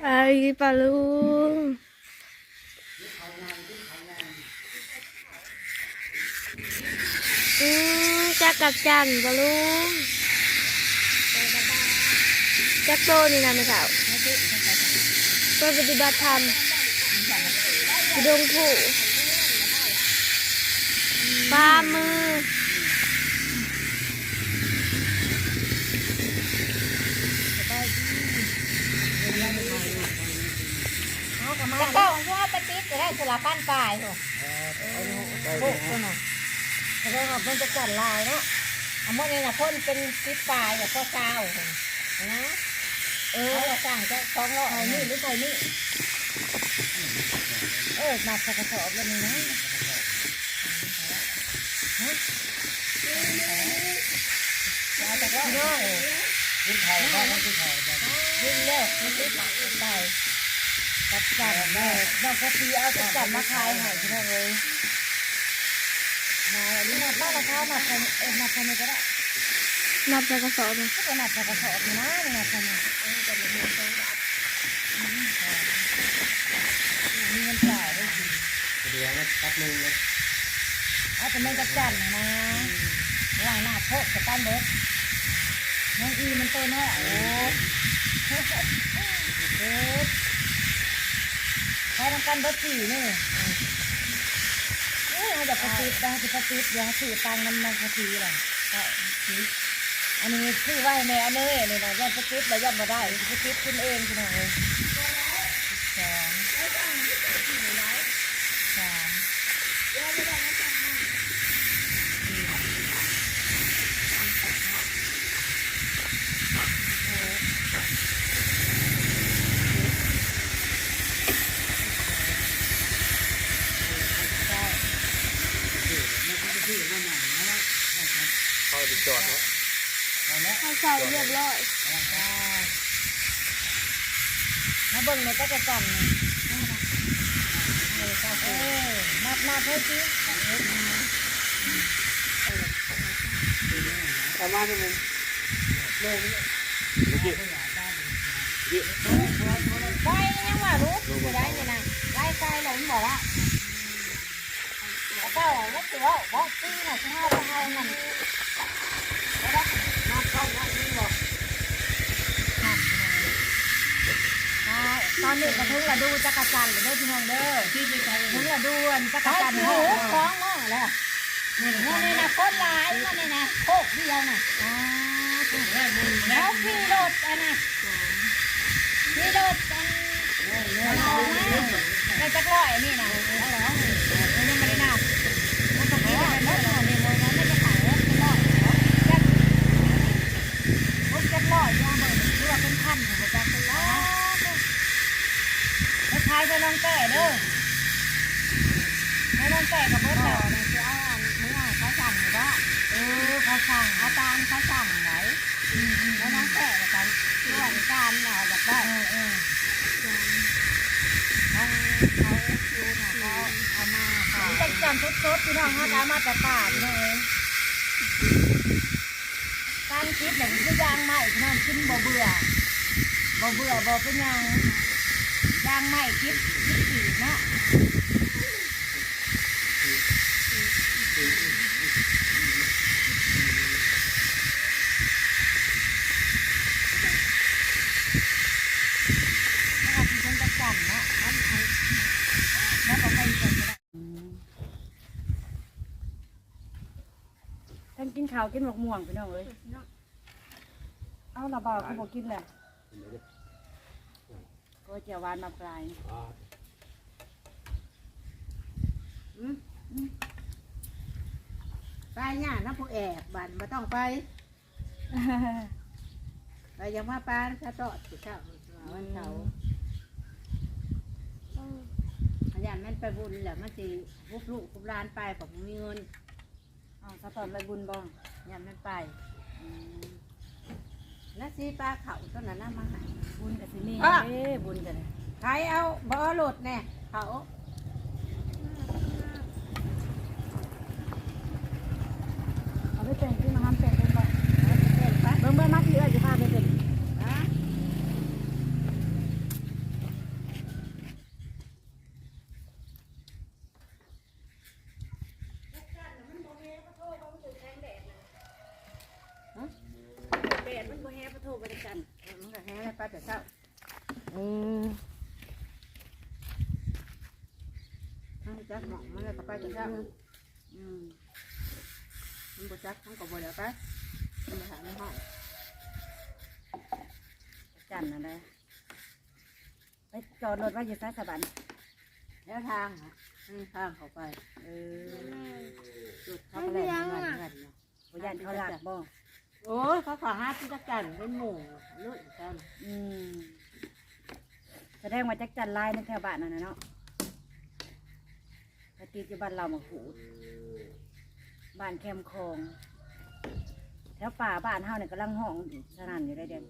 ไปปลาลุงอืมจักกับจันปลาลุงจักโตนี่นะแม่สาวเพื่อปฏิบัติธรรมดงผู้ปลามือ จะเข้าของว่า ปฏิจะได้สลับปั้นปลายเหรอโอ้ตัวน่ะแต่ว่ามันจะจัดลายเนาะอันนี้นะพ่นเป็นติดปลายแบบพ่อเช้านะเออเราสั่งจะคล้องเราใส่นี่หรือใส่นี่เออมาใส่กระสอบแล้วนี่นะมาจากว่าเนาะกินไข่บ้างกินไข่บ้างยิงเลิกไม่ติดไป จัดจัดแม่น้องกะทิเอาจัดจัดมาขายให้พี่น้องเลยมาอันนี้นับบ้านราคานับกันเอ็นับกันก็ได้นับจากกระสอบมาก็นับกระสอบนะนี่นับกันมีเงินจ่ายด้วยสิเดี๋ยวนะตัดมือเลยเอาแต่ไม่จัดจัดนะว่าหน้าโคกกับตั้นเบิร์ดน้องอีมันโตน้อยโอ้เบิร์ดใช้ทำกันเบิร์ดสี่นี่เอ้ยจะปฏิบัติจะปฏิบัติอย่าสื่อตังมันมันกะทิเลยอันนี้คือไหวแม่เลยนี่นะย่าปฏิบัติแล้วย่ามาได้ปฏิบัติขึ้นเองคุณน้องเลยสองสามเก้า เข้าไป จอดแล้วให้ใส่เรียบร้อยมาเบิ่งในก็จะสั่นเออนับนับให้สิประมาณนี้มึงเลยไก่ยังว่ารู้ไม่ได้นี่นะไล่ไก่หลงบอกว่าแล้วก็ว่าตัวบอกตีน่ะที่ห้าไปเอานั่นแล้วนับเข้านับนี่บอกนับ ตอนนี้กระทุ้งละดูจักรจันทร์เด้อพี่น้องเด้อที่ไปใช้ทุ้งละดูจักรจันทร์โอ้คล้องมั่งแล้วนี่นี่นะคนหลายมันนี่นะโคกเดียวน่ะอ่าแล้วขี่รถอันน่ะนี่โดดจังในจักรร้อยนี่นะมันยังไม่ได้นับมันต้องมีแต่เนื้อในมวยนั้นไม่จะขายว่าเป็นร้อยจักพวกจักรร้อยยองเบิร์หรือว่าเป็นพันของจักรร้อยแล้วขายไปน้องแก่เด้อให้น้องแก่กับเบิร์ดแล้วนะคือเอาอันเมื่อเขาสั่งหรือว่า เออเขาสั่งอาจารย์เขาสั่งไหนแล้วน้องแก่กับกันส่วนการเอาแบบได้เออเออเขาเขาคิวน่ะเขาเอามาค่ะเป็นจำสดๆพี่น้องเขาเอามาแต่ป่าพี่น้องเองการคิดแบบคือยางใหม่พี่น้องกินบ่เบื่อบ่เบื่อบ่เป็นหยังยางใหม่คิดคิดสีเนาะนะครับ ที่เป็นนาะอันอันแล้วก็ไปก่อนก็ได้ท่านกินข้าวกินหมกม่วงไปน้องเอ้ยเอาละบ่าวเขาบอกกินแหละก็เจียวหวานมาปลายไปเนี่ยนะผู้แอบบันมาต้องไปไปยังมาปลานข้าตอดสิเช้าววันเสาร์ อาจารย์แม่นไปบุญแหละมันสิพุกลูกพุกร้านไปผมมีเงินเอาสะตอนใบบุญบ้องยามแม่นไปแล้วสีปลาเขาต้นนั้นน่ะมาใหายบุญกับที่นี่อะเอ้บุญกันเลยใครเอาบ่อหลุดแน่เขาเอาไปเป็นที่มาทำเป็นเป็นบ่ เอาไปเป็นปะ เบิ่งเบิ่งมาที่เอ้ยจะพาไปเป็น ฮะ แต่เช้าอืมทั้งจักหมองมันเลยก็ไปแต่เช้าอืมมันบ่จักมันก็บ่ได้ไปมันมาหาในห้องจันอะไรไปจอดรถไว้อยู่ใต้สะบันแล้วทางอะนี่ทางเขาไป เออจุดเขาไปแล้วเงินเงินเนาะ บ่ยันเขาหลักบ่ โอ้ยเขาขอห้าที่จักจันเป็นหมู่เลือดจันอืมแสดงว่าจักจันลายในแถวบ้านนั่นน่ะเนาะปฏิจุบันเรามาหูดบ้านแคมคลองแถวป่าบ้านเฮาเนี่ยกำลังห้องสนั่นอยู่ได้เด่น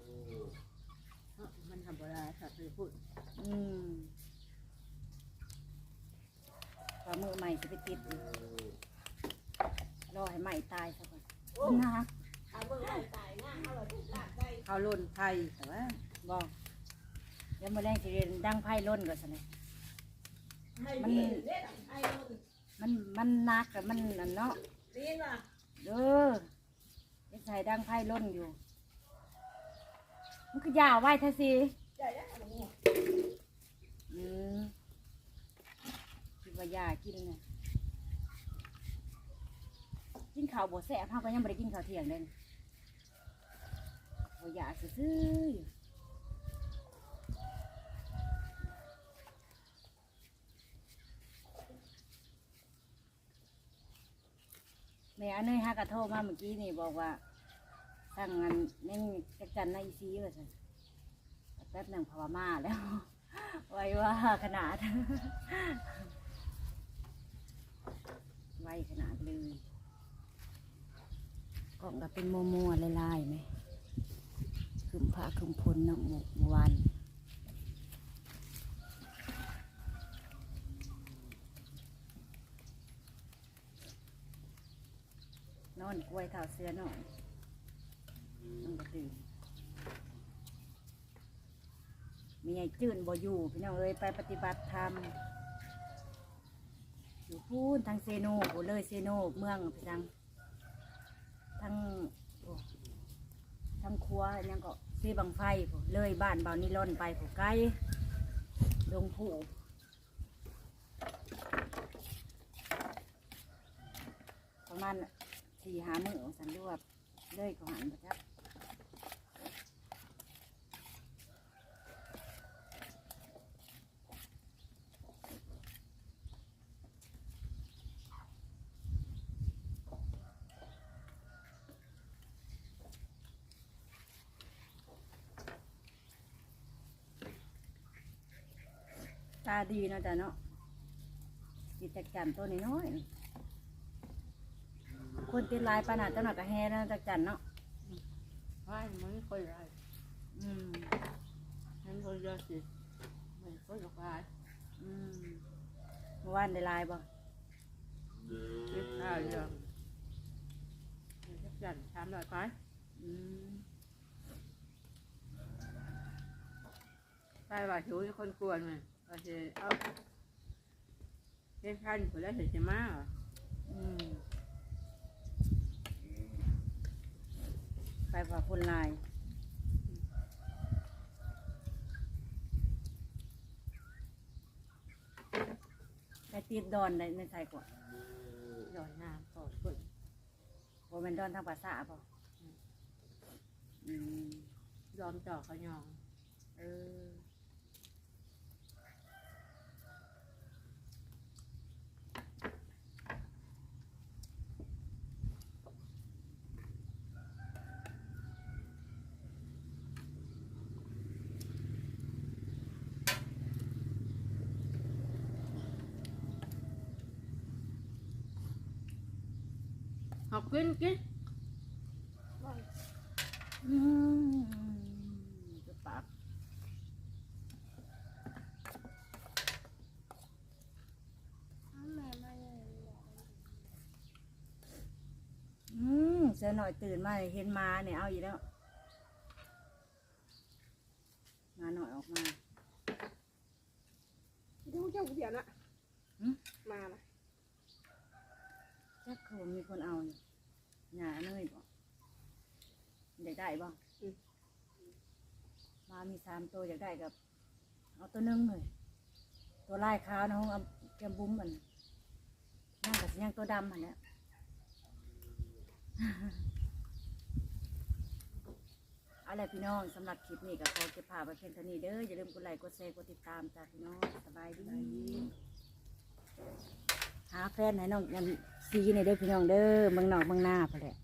มันทำบ่ได้สัตว์พูดอืมปลามือใหม่จะไปติดอยู่รอให้ใหม่ตายซะก่อนนะ เขาลุ่นไทยแต่ว่าบอกเดี๋ยวมาแรงสิเรียนดังไพ่ล้นก่อนสิเนี่ยมันมันมันนักแต่มันนั่นเนาะเออเด็กชายดังไพ่ล้นอยู่ มันก็ยาวไว้แท้สิอืมคิดว่ายากินเนี่ยกินข้าวบดแสบพ่อก็ยังไม่ได้กินข้าวเที่ยงเลย บ่อยากซื้อๆอยู่แม่อันนี้ฮากระโทรมาเมื่อกี้นี่บอกว่าสั่งงานแม่งจักจันในอีซีว่าสันแป๊บหนึ่งพอมาแล้ว ไว้ว่าขนาด ไว้ขนาดเลยกล่องก็เป็นโมโมๆลายๆไหม คืมพระคืมพลนะหมู่วันนอนกล้วยเท้าเสื้อหน่อยต้องกระตื่นมีไอ้จื่นบ่อยู่พี่น้องเอ้ยไปปฏิบัติธรรมอยู่พูนทางเซโนโอเลยเซโนเมืองพี่ทังทั้อ้ทั้ง ครัวยังก็ซีบังไฟเลยบ้านเบานิลอนไปผู้ไกล้ลงผู้ประมาณสี่หามือสันรวบเลยของหันไปครับ ตาดีเนาะจ้ะเนาะกิจกรรมตัวนี้น้อยๆคนติดหลายปานนัดเจ้าหน่อยก็แฮ่แล้วจักจันเนาะว่ามันไม่ค่อยไรอืมมันก็เยอะสิไม่ค่อยหลากหลายอืมเมื่อวานได้หลายบ่เก็บข้าวเยอะจักจันทำหน่อยไปอืมไปว่าหิวคนกวนมัน ก็จะเอาเก็บข้าวอยู่แล้วเห็นจะมาเหรออืมไปว่าคนหลายไปติดดอนได้ในใจกว่าหย่อนน้ำก่อนก่อนโบเป็นดอนทางภาษาป่ะอืมยอมจ่อเขายอง เออ กินกินอืมจะปากอืมเสียหน่อยตื่นมาเห็นมาเนี่ยเอาอีกแล้วมาหน่อยออกมาดูเจ้าเดียวนะหืมมาละจักเขามีคนเอาอยู่ หยาเนยบ่ได้ได้บ่มาามีสามตัวอยากได้กับเอาตัวหนึงเลยตัวลายขาวนะห้องเอาแกมบุ้มมันย่างกับย่างตัวดำอันเนี้ย เอาล่ะไรพี่น้องสำหรับคลิปนี้ก็ขอเก็บภาพไว้เพียงเท่านี้เด้ออย่าลืมกดไลค์กดแชร์กดติดตามจ้าพี่น้องสบายดี หาแฟนให้น้องยันซีในเด้อพี่น้องเด้อเมืองนอกเมืองหน้าพอแหละ